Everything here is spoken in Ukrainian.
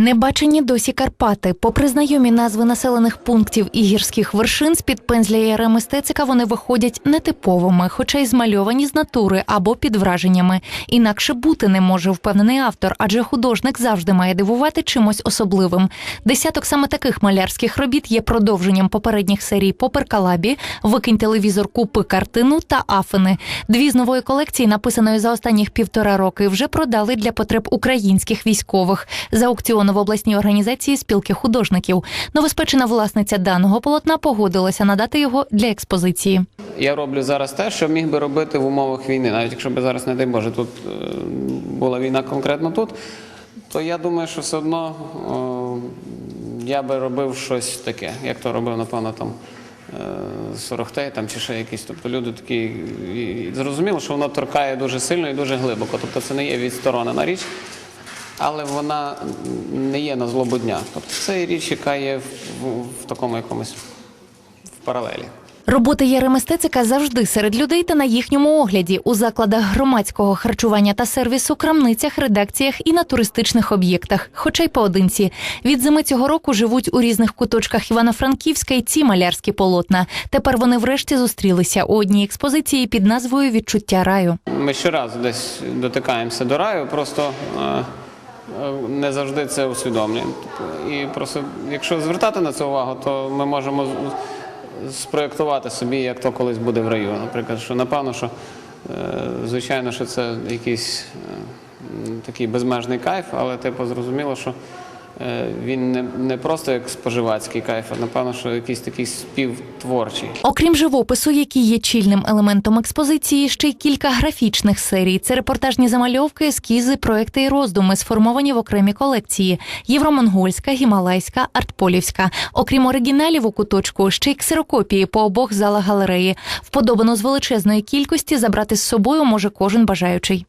Небачені досі Карпати. Попри знайомі назви населених пунктів і гірських вершин, з-під пензля Єреми Стецика вони виходять нетиповими, хоча й змальовані з натури або під враженнями. Інакше бути не може, впевнений автор, адже художник завжди має дивувати чимось особливим. Десяток саме таких малярських робіт є продовженням попередніх серій Поперкалабі, Викинь телевізор, купи картину та Афини. Дві з нової колекції, написаної за останніх півтора роки, вже продали для потреб українських військових за аукціону в обласній організації спілки художників. Новоспечена власниця даного полотна погодилася надати його для експозиції. Я роблю зараз те, що міг би робити в умовах війни, навіть якщо б зараз, не дай Боже, тут е, була війна конкретно тут, то я думаю, що все одно я би робив щось таке, як то робив, напевно, там. е, Сорохтей там чи ще якісь, тобто люди такі зрозуміло, що воно торкає дуже сильно і дуже глибоко. Тобто це не є відсторонена річ, але вона не є на злобу дня. Тобто це річ, яка є в, в, в такому якомусь в паралелі. Роботи Єреми Стецика завжди серед людей та на їхньому огляді у закладах громадського харчування та сервісу, крамницях, редакціях і на туристичних об'єктах, хоча й поодинці. Від зими цього року живуть у різних куточках Івано-Франківська й ці малярські полотна. Тепер вони врешті зустрілися у одній експозиції під назвою Відчуття раю. Ми щоразу десь дотикаємося до раю, просто е, не завжди це усвідомлюємо. Тобто, І просто, якщо звертати на це увагу, то ми можемо спроєктувати собі, як то колись буде в раю. Наприклад, що напевно, що е, звичайно, що це якийсь е, такий безмежний кайф, але типу зрозуміло, що е, він не, не просто як споживацький кайф, а напевно, що якийсь такий співтворчий. Окрім живопису, який є чільним елементом експозиції, ще й кілька графічних серій. Це репортажні замальовки, ескізи, проекти і роздуми, сформовані в окремі колекції: євромонгольська, гімалайська, артполівська. Окрім оригіналів у куточку, ще й ксерокопії по обох залах галереї. Вподобано з величезної кількості забрати з собою може кожен бажаючий.